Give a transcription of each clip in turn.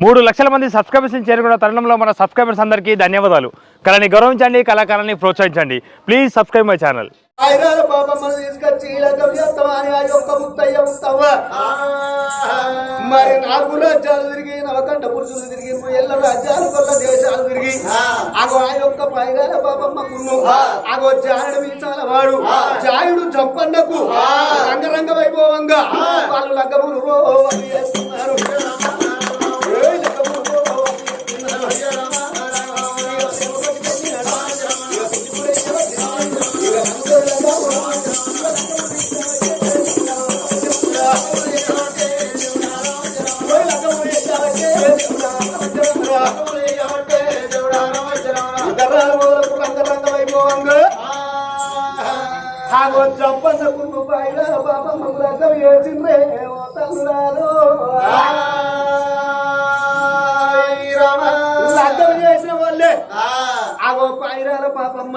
మూడు లక్షల మంది సబ్స్క్రైబర్స్ చేరుకున్న తరుణంలో మన సబ్స్క్రైబర్స్ అందరికీ ధన్యవాదాలు. కళని గౌరవించండి కళాకారాన్ని ప్రోత్సహించండి. ప్లీజ్ సబ్స్క్రైబ్ మై ఛానల్ మరి నాలుగు రాజ్యాలు తిరిగి నవకంఠ పురుషులు తిరిగి ఎల్ల రాజ్యాలు కొల్ల దేశాలు తిరిగి. అగో ఆ యొక్క పైరాల బాబమ్మకును అగో జానుడు వాడు. జాయుడు జంపన్నకు. రంగరంగ వైభవంగా. వాళ్ళు లగ్గములు రో అని చంపన్నకు పైన బాబా మమ్మల్ని వేసిందే ఓ తల్లులారు ఆగో పైరాల పాపమ్మ.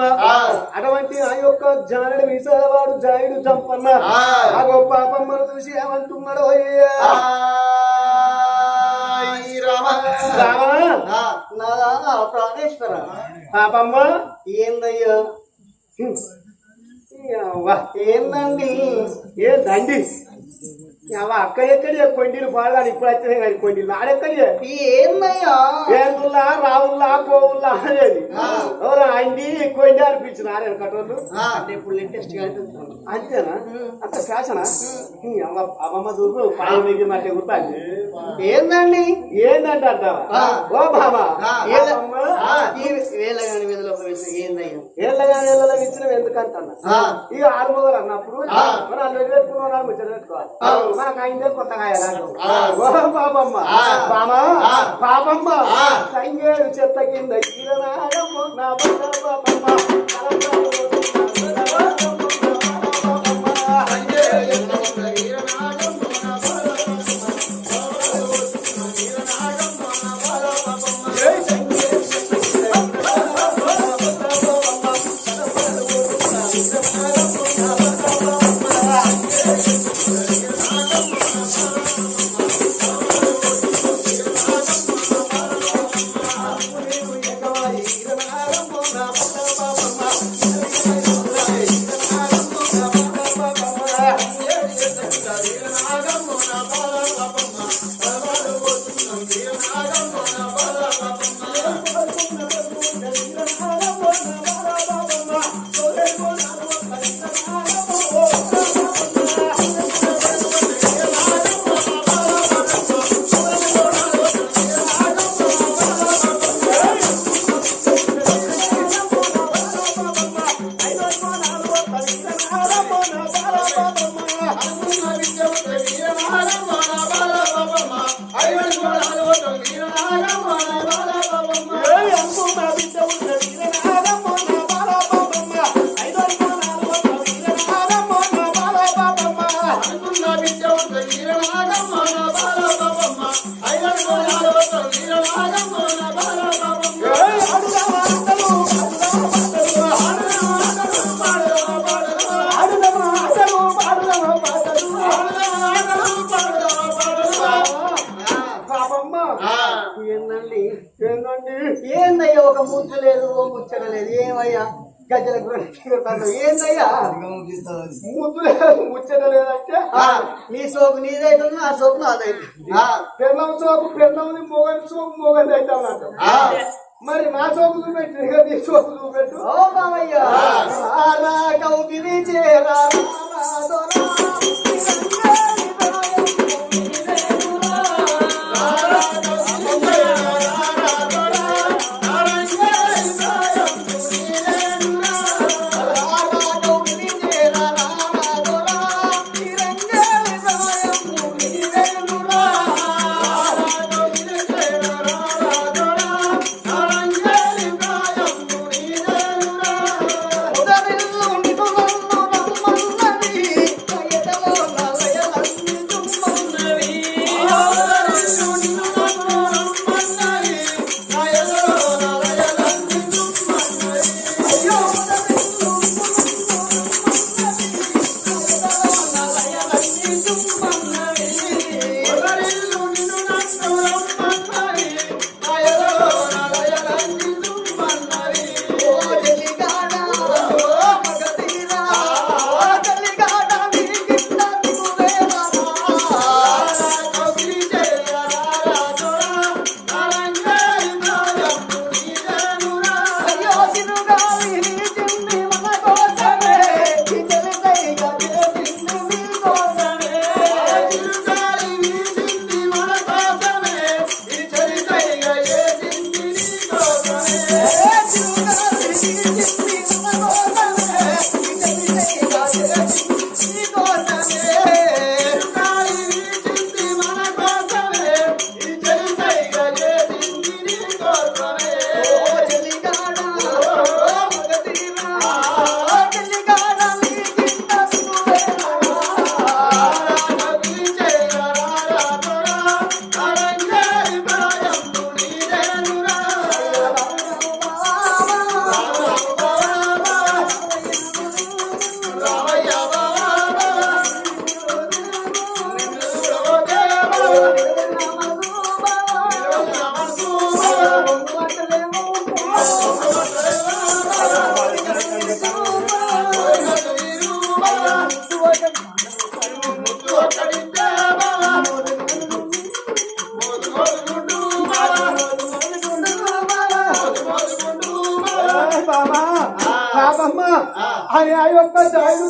అటువంటి ఆ యొక్క జానుడు విశాల వాడు జాయుడు చంపన్న. ఆగో పాపమ్మను చూసి ఏమంటున్నాడు అయ్యా ప్రాణేశ్వర. పాపమ్మ. ఏందయ్యా? ఏందండి? ఏ దండి. అక్కడెక్కడి కొండీలు పాడగాని ఇప్పుడు వచ్చినాయి కానీ కొండీలు ఆడెక్కడి ఏందయ్యా ఏందుల్లా రావుల్లా పోవుల్లా అనేది అండి కొండి అనిపించిన ఆడే కట్టోళ్ళు అంటే ఇప్పుడు లేటెస్ట్ అంతేనా అంత ఫ్యాషనా అమ్మమ్మ చూపు పాలు మిగి మట్టి గుర్తాండి ఏందండి? ఏందంట అంటావా ఓ బాబా. వేలగాని ఏందయ్యా? ఇచ్చిన ఎందుకంటున్నా? ఇక ఆరు మొదలు అన్నప్పుడు మనం అల్లు పెట్టుకున్న ముచ్చట పెట్టుకోవాలి. మనకు అయిందే కొత్తగా ఎలాగో. ఓ పాపమ్మ బామ. పాపమ్మ సంగేడు చెత్త కింద నా పాపమ్మ ఏందయ్యా? ముద్దు లేదు ముచ్చట లేదంటే? నీ సోకు నీదైతుంది నా సోకు నాదైతుంది పెళ్ళం సోపు పెళ్ళంది మొగని సోపు మొగని అయితే అన్నట్టు మరి నా సోపు చూపెట్టు నీ సోపు చూపెట్టు. ఓ మామయ్య. కౌగిలి చేరా ఉదరిల్లు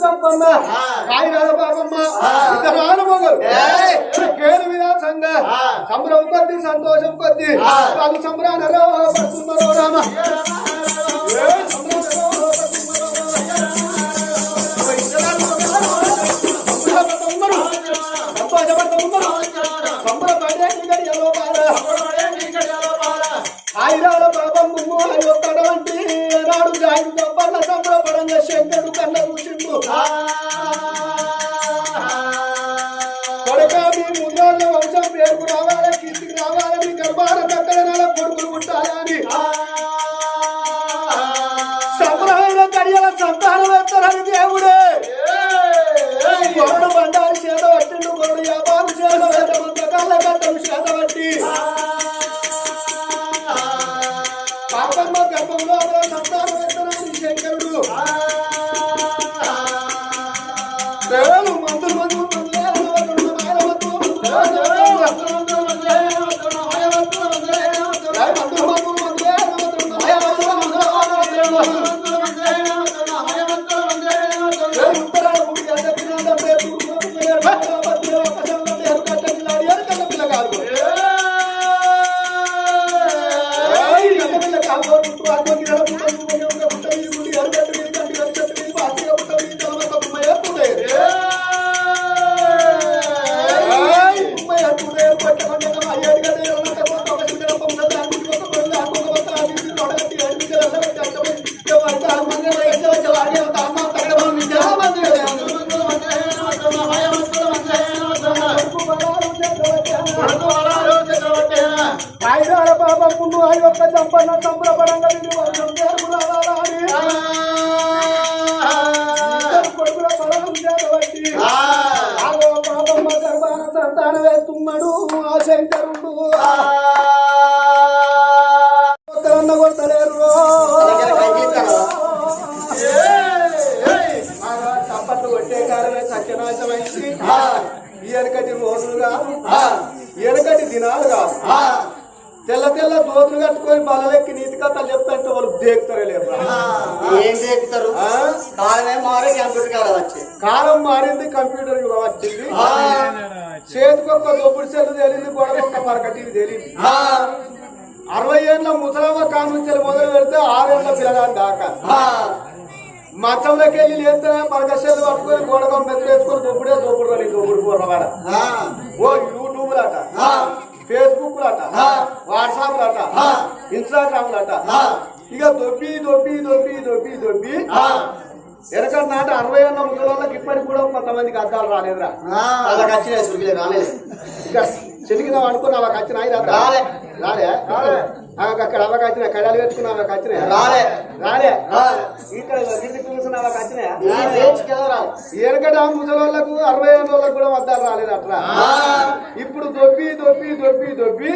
తప్పమ్మ. రాయిరాల బాబమ్మ ఇద్దరు విలాసంగా సంబరం కొద్ది సంతోషం కొద్ది. వాళ్ళు రామ? శంకరుడు ఒక్కరన్న కొడతలేరు చప్పట్లు కొట్టే కారమే సత్యనాశమైంది వెనకటి రోజులు కాదు. వెనకటి దినాలు కాదు. తెల్ల తెల్ల దోతులు కట్టుకొని బలలెక్కి నీతి కథలు చెప్తాంటే వాళ్ళు దేకుతారే లేరు. ఏం ఆ? కాలమే మారే కంప్యూటర్ వచ్చి. కాలం మారింది కంప్యూటర్ యుగం వచ్చింది. చేతికొక్క దొప్పుడు సెల్లు తేలింది గొడవొక్క పరకటి తేలింది. అరవై ఏళ్ళ ముసలమ్మ కానుంచెలు మొదలు పెడితే ఆరేళ్ళ పిల్లగాని దాకా. మచ్చంలోకి వెళ్ళి లేస్తేనే పరకశేలు పట్టుకొని గోడకం మెత్తేసుకొని దొప్పుడే దొప్పుడు నీ దొప్పుడు కూరవాడ ఓ యూట్యూబ్ లట ఫేస్బుక్ లట వాట్సాప్ లట ఇన్స్టాగ్రామ్ లట ఇక దొబ్బి దొబ్బి దొబ్బి దొబ్బి దొబ్బి. వెనకటి నాట అరవై ఏళ్ళ ముసలి ఇప్పటికి కూడా కొంతమందికి అద్దాలు రాలేదురా. వాళ్ళకి వచ్చిన సుఖిలే రాలేదు. ఇక అవకి వచ్చిన ఆయన రాలే. రాలే? రాలే. అక్కడ అవకి వచ్చిన కడాలు పెట్టుకున్నా అవకి వచ్చినాయి రాలే. ఇక్కడ ముసలోళ్ళకు అరవై ఏళ్ళ వాళ్ళకు కూడా వద్దాలు రాలేదు అట్లా ఇప్పుడు దొబ్బి దొబ్బి దొబ్బి దొబ్బి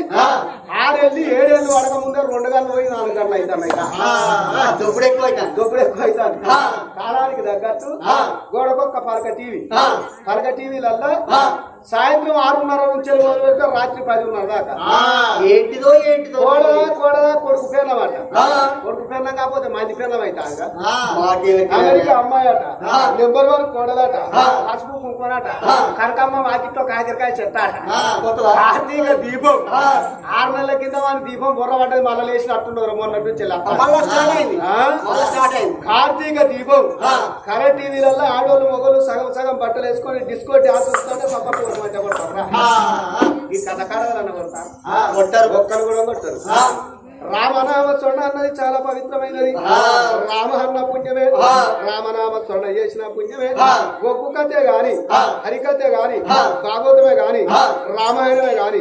ఆరేళ్ళు ఏడేళ్ళు అడగ ముందే రెండు గంటలు పోయి నాలుగు గంటలు అవుతాయి దొప్పుడు ఎక్కువ అవుతాను దొబ్బుడు ఎక్కువ అవుతాను కాలానికి తగ్గట్టు గోడకొక్క పలక టీవీ. పలక టీవీలల్లో సాయంత్రం ఆరున్నర నుంచి రాత్రి పదిన్నర దాకా. ఏంటిదో ఏంటిదో. కోడలా కొడుకు పేర్లమాట కొడుకు పేర్లం కాకపోతే మంది పేర్లం అయితే అమెరికా అమ్మాయి అట నెంబర్ వన్ కోడలట. పసుపు కుంకుమనట కనకమ్మ వాకిట్లో కాకరకాయ చెట్ట? కార్తీక దీపం. ఆరు నెలల కింద వాని దీపం బుర్ర పడ్డది మళ్ళీ లేచి అట్టున్నారు మొన్నటి నుంచి కార్తీక దీపం. కరెంట్ టీవీలలో ఆడోళ్ళు మొగలు సగం సగం బట్టలు వేసుకొని డిస్కో డాన్స్ వస్తుంటే సపోర్ట్ కొట్టమంటే కొడతారా ఈ కథ కడగలన్న కొడతా కొట్టారు. ఒక్కరు కూడా కొట్టారు. రామనామ స్వర్ణ అన్నది చాలా పవిత్రమైనది. రామ అన్న పుణ్యమే రామనామ స్వర్ణ చేసిన పుణ్యమే. ఒక్కు కథే గాని హరికథే గాని భాగవతమే గాని రామాయణమే గాని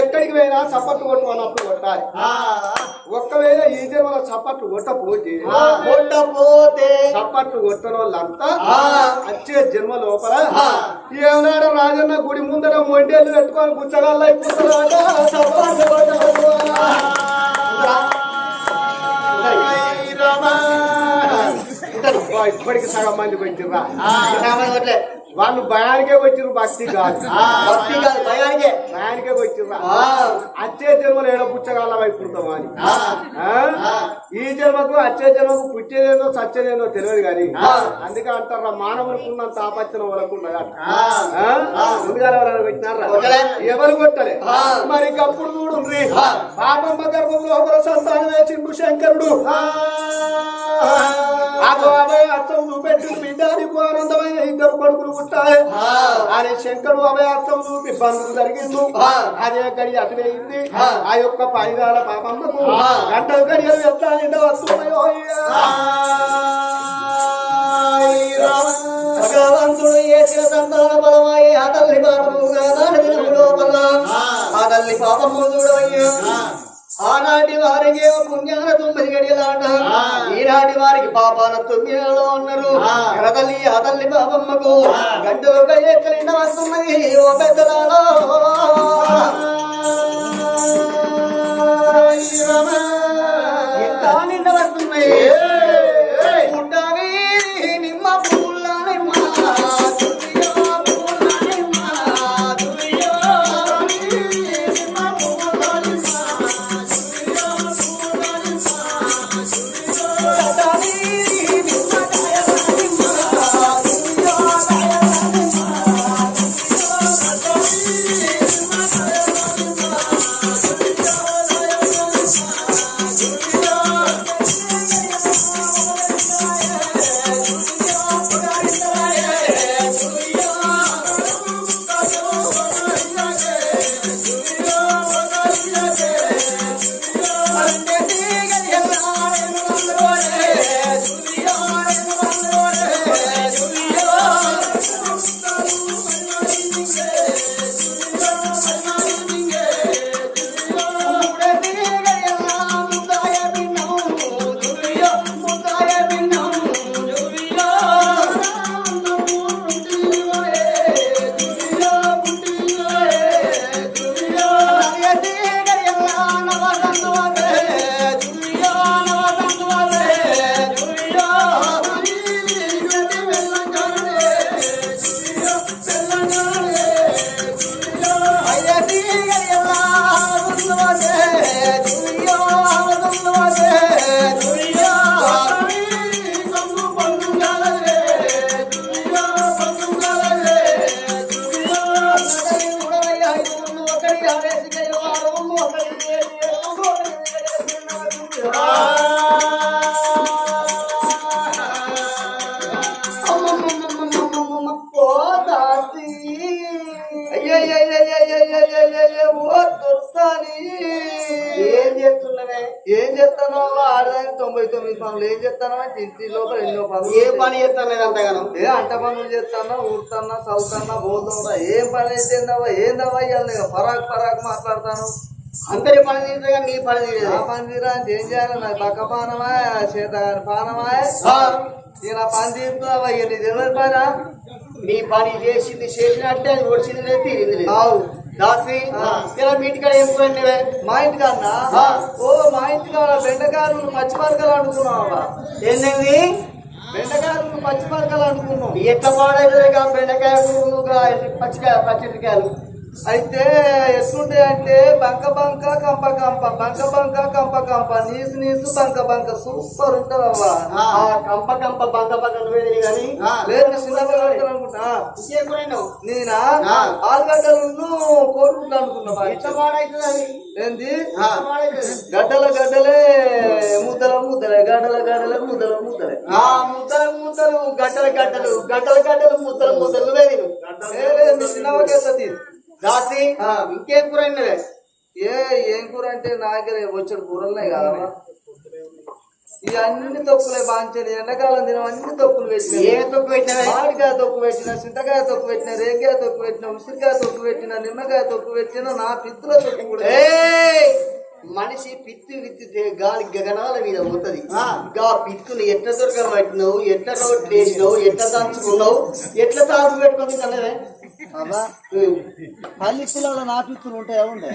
ఎక్కడికి పోయినా చప్పట్లు కొట్టు అన్నప్పుడు కొట్టాలి. ఒక్కవేళ ఈ జన్మలో చప్పట్లు కొట్టపోతే కొట్టపోతే చప్పట్లు వాళ్ళంతా వచ్చే జన్మ లోపల ఏమన్నాడు రాజన్న గుడి ముందర మొండేళ్ళు పెట్టుకొని గుచ్చగాళ్ళ అయిపోతారా చప్పట్లు ఇప్పటికి సగం మంది పెట్టిర్రా వాళ్ళు భయానికే వచ్చిర్రు భక్తి కాదు. భక్తి కాదు భయానికే. భయానికే వచ్చిర్రా ఆ. అచ్చే జన్మలు ఏడ పుచ్చగాళ్ళ వైపు ఉంటాం అని? ఈ జన్మకు అచ్చే జన్మకు పుట్టేదేందో చచ్చేదేందో తెలియదు కానీ అందుకే అంటారా మానవులకున్నంత ఆపచ్చన వరకు ముందుగా ఎవరైనా పెట్టినారా కొట్టలే. ఎవరు కొట్టలే. మరి అప్పుడు చూడు పాపమ్మ గర్భంలో ఒకరు సంతానం వేసిండు శంకరుడు. అర్థం చూపెట్టి. బిడ్డానికి ఆనందమైన ఇద్దరు కొడుకులు పుట్టాలి అని శంకరుడు అభయ అర్థం చూపి బంధువు జరిగింది అదే గడి అటువైంది ఆ. యొక్క పైదాల పాపమ్మకు గంటలు గడియలు వస్తున్నాయో భగవంతుడు చేసిన సంతాన బలమాయి ఆ తల్లి పాపముగా నాటి దినము లోపల. ఆ. తల్లి పాపము చూడవయ్యా ఆనాటి వారికి పుణ్యాల తొమ్మిది గడియలాట ఈనాటి వారికి పాపాల తొమ్మిదిలో ఉన్నారు. ఎర తల్లి ఆ తల్లి పాపమ్మకు గంటలుగా ఎక్కలిండ వస్తున్నది ఓ పెద్దలాలో ఎంత నిండ వస్తున్నాయి. ఇంటి లోపల ఎన్నో పనులు ఏ పని చేస్తాను అంతగానో? ఏ అంట పనులు చేస్తానా ఊరుతానా చదువుతానా పోతుందా ఏం పని చేసిందావా ఏందవా ఇవాళ పరాక్ పరాక్ మాట్లాడతాను. అందరి పని కానీ నీ పని ఆ చేయలేదు పని తీరా ఏం చేయాలి? నాకు పక్క పానమా చేత పానమా? నేను ఆ పని తీరుతావా ఇక నీ తెలియదు నీ పని చేసింది చేసినట్టే అది ఒడిచింది లేదు తీరింది లేదు దాసి ఇలా మీ ఇంటికాడ ఏం పోయింది మా ఇంటి కన్నా ఓ మా ఇంటి కాడ బెండకాయలు పచ్చిమిరకాయలు అనుకున్నావా ఏంటండి బెండకాయలు పచ్చిమిరకాయలు అనుకున్నాం ఎట్లా పాడైతుంది కా బెండకాయ పచ్చికాయ పచ్చిమిరకాయలు అయితే ఎట్లుంటాయి అంటే బంక బంక కంప కంప బంక బంక కంప కంప నీసు నీసు బంక బంక సూపర్ ఉంటదవ్వా ఆ. కంప కంప బంక బంక నువ్వే కానీ లేదు చిన్నపిల్లలు అనుకుంటా. నేనా? ఆ. ఆలుగడ్డలను కోరుకుంటా అనుకున్నా ఎట్లా పాడైతుంది అది ఏంది గడ్డల గడ్డలే ముద్దల ముద్దలే గడ్డల గడ్డలే ముద్దల ముద్దలే ఆ ముద్దలు ముద్దలు గడ్డలు గడ్డలు గడ్డలు గడ్డలు ముద్దలు ముద్దలు నీ చిన్నవకేస్తుంది దాసి ఇంకేం కూర అయినవే ఏ ఏం కూర అంటే నా దగ్గర వచ్చాడు కూరలున్నాయి కదా ఈ అన్ని తొక్కులే బాంచని ఎండాకాలం దినం అన్ని తొక్కులు పెట్టిన. ఏ తొక్కు పెట్టినవే? మామిడికాయ తొక్కు పెట్టిన చింతకాయ తొక్కు పెట్టిన రేగాయ తొక్కు పెట్టిన ఉసిరికాయ తొక్కు పెట్టిన నిమ్మకాయ తొక్కు పెట్టిన నా పిత్తుల తొక్కు కూడా! మనిషి పిత్తు విత్తితే గాలి గగనాల మీద పోతుంది. గా పిత్తుని ఎట్లా దొరకలు పట్టినావు ఎట్లా రోడ్లు వేసినావు ఎట్లా దంచుకున్నావు? ఎట్లా తాగు పెట్టుకుంది కన్నదే అబ్బా. పల్లిత్తులలో నా పిత్తులు ఉంటాయా ఉండే?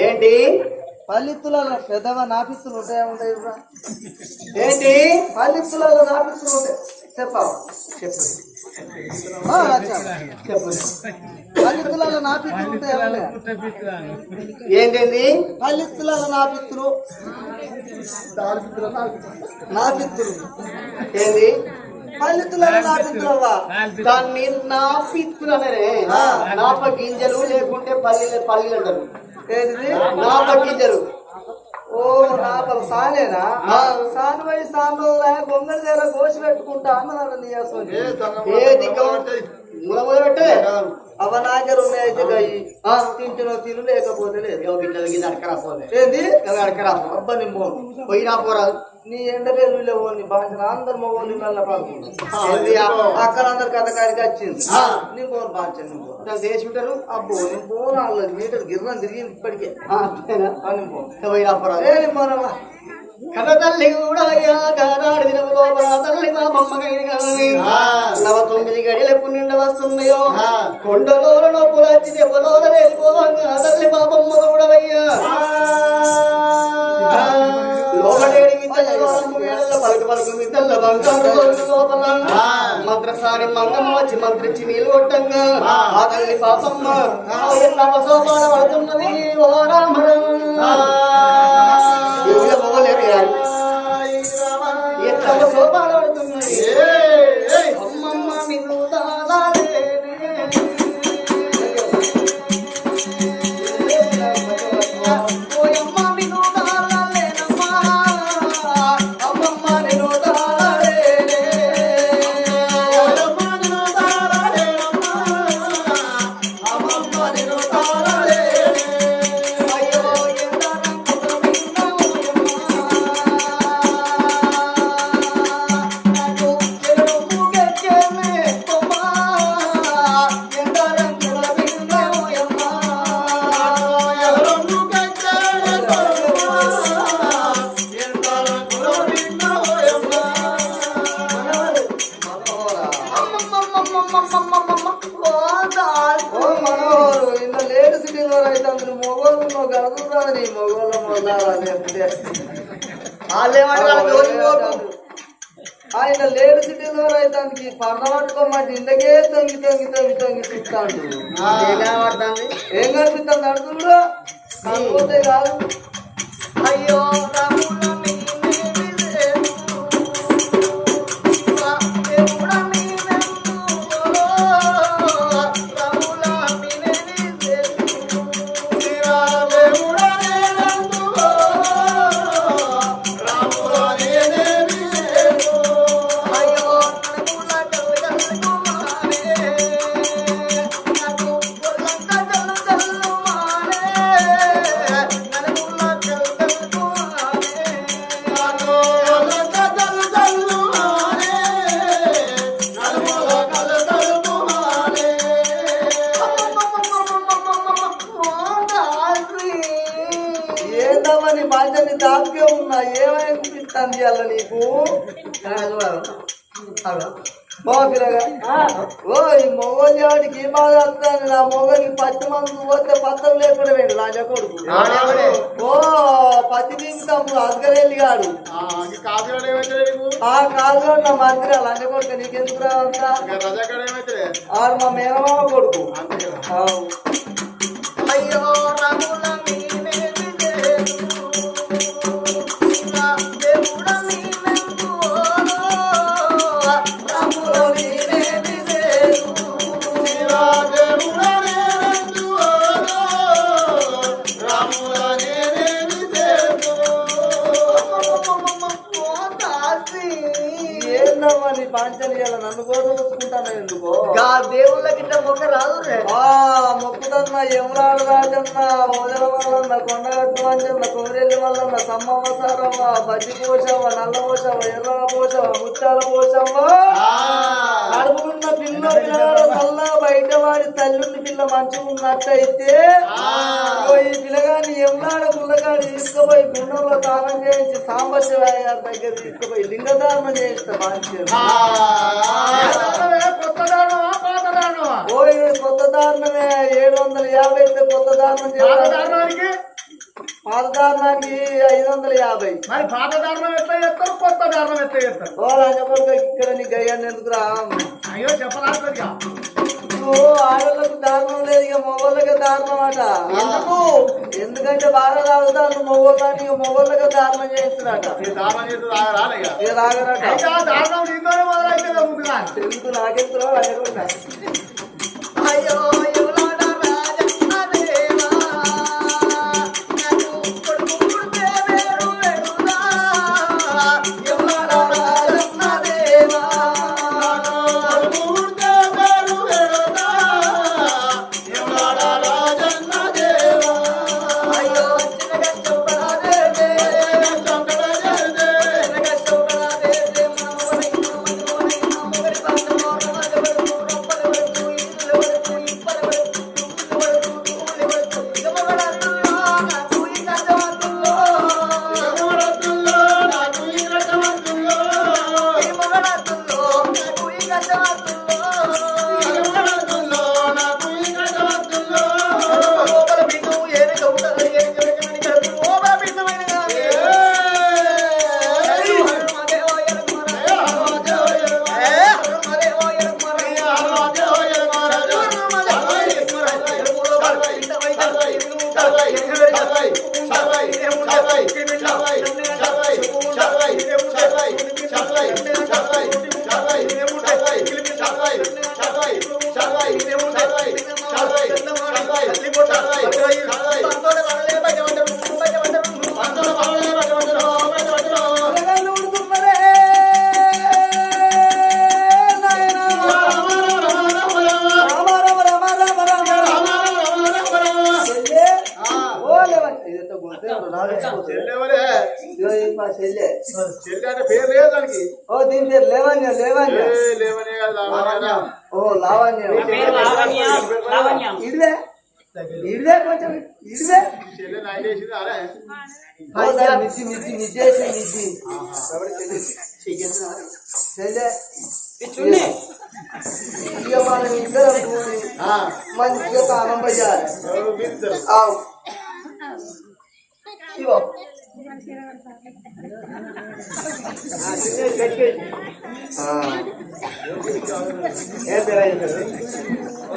ఏంటి? పల్లిత్తులలో పెద్దగా నా పిత్తులు ఉంటాయా ఉంటాయి? ఏంటి? పల్లిత్తులలో నా పిత్తులు ఉంటాయి చెప్పావా చెప్పు. ఆ, అచ్చా. చెప్పు. పల్లెత్తులలో నా పిత్తులు ఉంటాయి ఏంటండి? పల్లెత్తులలో నా పిత్తులు నా ఏంది దాన్ని నా అనరే నాప గింజలు లేకుంటే పల్లీలు పల్లీలు అంటారు ఏంటిది నాప గింజలు. ఓ నా పలు సానేనా సాను పోయి సాను గొంగళి దగ్గర కోసి పెట్టుకుంటా అన్నదాన్ని నీ అసలు. ఏ దిక్కు మూల మూల పెట్టే. అవ నా దగ్గర ఉన్నాయి అయితే తింటున్న తిను లేకపోతే లేదు. గింజలు అడకరా పోలే. ఏంది? అడకరా అబ్బా నీ మోను పోయినా పోరాదు నీ ఎండ పేరు పోని బాగా అందరు మగోళ్ళు ఏంది ఆ- అక్కడ అందరు కథ కాడికి వచ్చింది. ఆ. నీ పోను బాగా నువ్వు చేసి ఉంటారు? అబ్బో నీ పోను వాళ్ళ మీటర్ గిర్రం తిరిగింది ఇప్పటికే. నీ పోను నీ కథ తల్లి కూడా అయ్యా కథనాడు దినము లోపల తల్లి మా బొమ్మగైన కదని నవ తొమ్మిది గడియలు ఎప్పుడు నిండ వస్తున్నాయో. కొండలో నొప్పులు వచ్చి దెబ్బలో మంత్రసారి మంగమ్మ వచ్చి మంత్రించి నీళ్ళు కొట్టంగా. ఆ. తల్లి పాపమ్మ నవ సోపాన పడుతున్నది ఓ రామరం ఓ పిల్లగా ఓ ఈ మొగోలి వాడికి బాధ వస్తాను నా మొగలి పత్తి మందు పోతే పత్రం లేకుండా వేడు రాజా కొడుకు ఓ పత్తి దిగుతాము అసగరెల్లి గాడు. ఆ కాదు నా మంత్రి లంజ కొడుకు నీకెందుకు రావంతా ఆడు మా మేనమామ కొడుకు. అయ్యో రాముల మొక్క రాదు మొక్కుదన్న యమునాడు రాజన్న మోదల వల్లన్న కొండగట్టు వంజన్న కొమరెల్లి వల్లన్న సారమ్మ బజ్జి పోషవ్వ నల్ల పోషవ్వ ఎర్ర పోషవ్వ ముత్యాల పోషవ్వ. అడుగున్న పిల్ల పిల్లగాడు చల్ల బయట వాడి తల్లుండి పిల్ల మంచిగా ఉన్నట్టయితే ఈ పిల్లగాని యమునాడు గుల్లగాడు తీసుకుపోయి గుండంలో దానం చేయించి సాంబశివ గారి దగ్గర తీసుకుపోయి లింగదానం చేయిస్తా దారుణమా ఓ ఇది కొత్త దారుణమే ఏడు వందల యాభై కొత్త దారుణం పాత దారుణానికి పాత ఐదు వందల యాభై. మరి పాత దారుణం ఎట్లా చేస్తారు కొత్త దారుణం ఎట్లా చేస్తారు? ఓ రాజకొడుకు ఇక్కడ నీ గయ్యాన్ని ఎందుకురా? అయ్యో చెప్పరాదు ఇగో ఆడోళ్ళకు దారుణం లేదు ఇక మొగోళ్ళకే దారుణం అట ఎందుకంటే బాగా రాగుతాను మొగోళ్ళని ఇక మొగోళ్ళకే దారుణం చేస్తున్నాట ఇక. అయ్యో.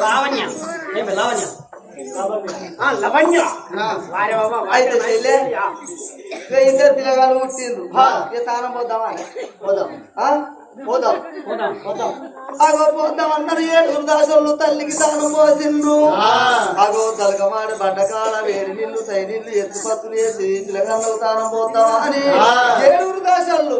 Lawannya, ini lawannya. ఇద్దరు పోద్దామా? పోదాం. పోదాం. పోదాం. అగో పోద్దాం అన్నారు ఏడుగురు దాసంలో తల్లికి తాను పోసిండ్రు. అగో తలకమాడ బండకాల వేరు నిల్లు సైనిల్లు ఎత్తు ఎత్తుపత్తులు వేసి పిల్లగాళ్ళు తానం పోతామా అని ఏడుగురు దాసళ్ళు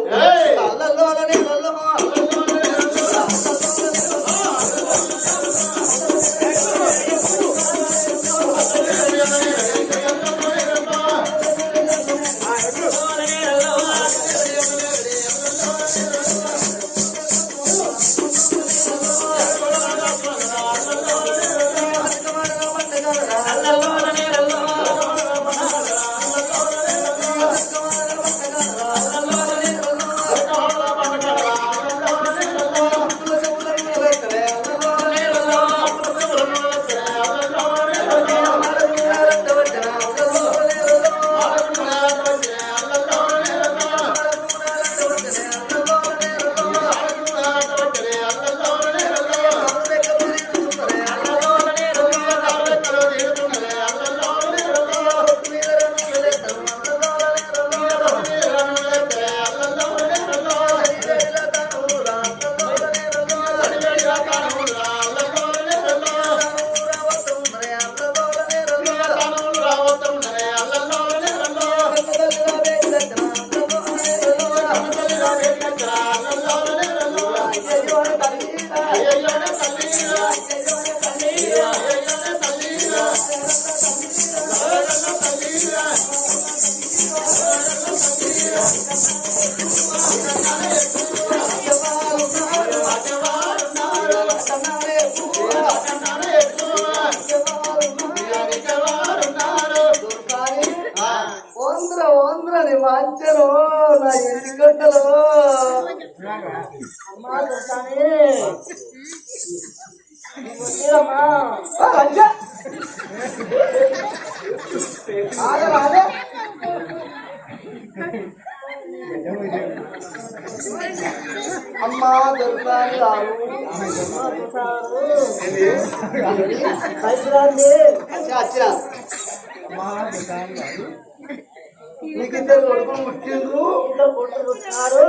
నీకు ఇద్దరు కొడుకులు పుట్టిండ్రు? ఇద్దరు కొడుకులు పుట్టినారు.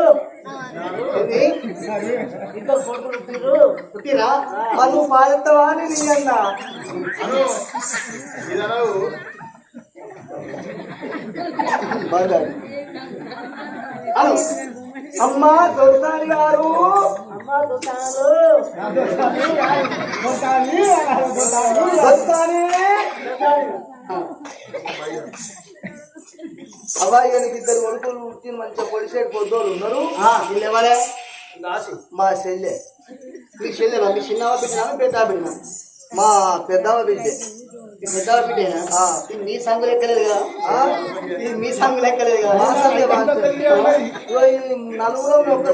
ఇద్దరు కొడుకులు పుట్టిండ్రు పుట్టిరా? మరి నువ్వు పాలెత్తవా అని నీ అన్నా అను. అమ్మా దొరసాని గారు. అమ్మా దొరసాని. అబ్బాయి గారికి ఇద్దరు కొడుకులు పుట్టి మంచిగా పొడిసేటి పొద్దులు ఉన్నారు. వీళ్ళు ఎవరే? మా చెల్లె. మీ చెల్లెనా మీ చిన్నవ బిడ్డనా పెద్ద బిడ్డనా మా పెద్దవ బిడ్డ. బిడ్డేనా? ఇది మీ సంగు లెక్కలేదు కదా? మీ సంగు లెక్కలేదు కదా? నలుగురు ఒక్క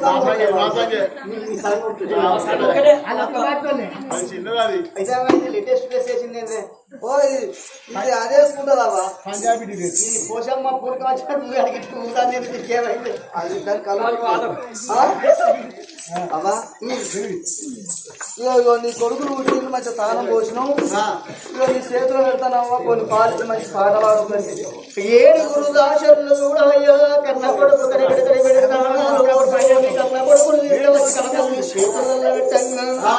ఇది లేటెస్ట్ డ్రెస్ వేసింది అదే ఈ పోషమ్మ నువ్వు దాని ఇగో నీ కొడుకులు పుట్టింది మంచి తానం పోసినావు. ఇగో నీ చేతిలో పెడతానవ్వా కొన్ని పాలు మంచి పాట పాడుతుంది ఏడుగురు దాశరులు కూడా అయ్యో కన్న కొడుకు కన్న కొడుకులు చేతులలో పెట్టంగా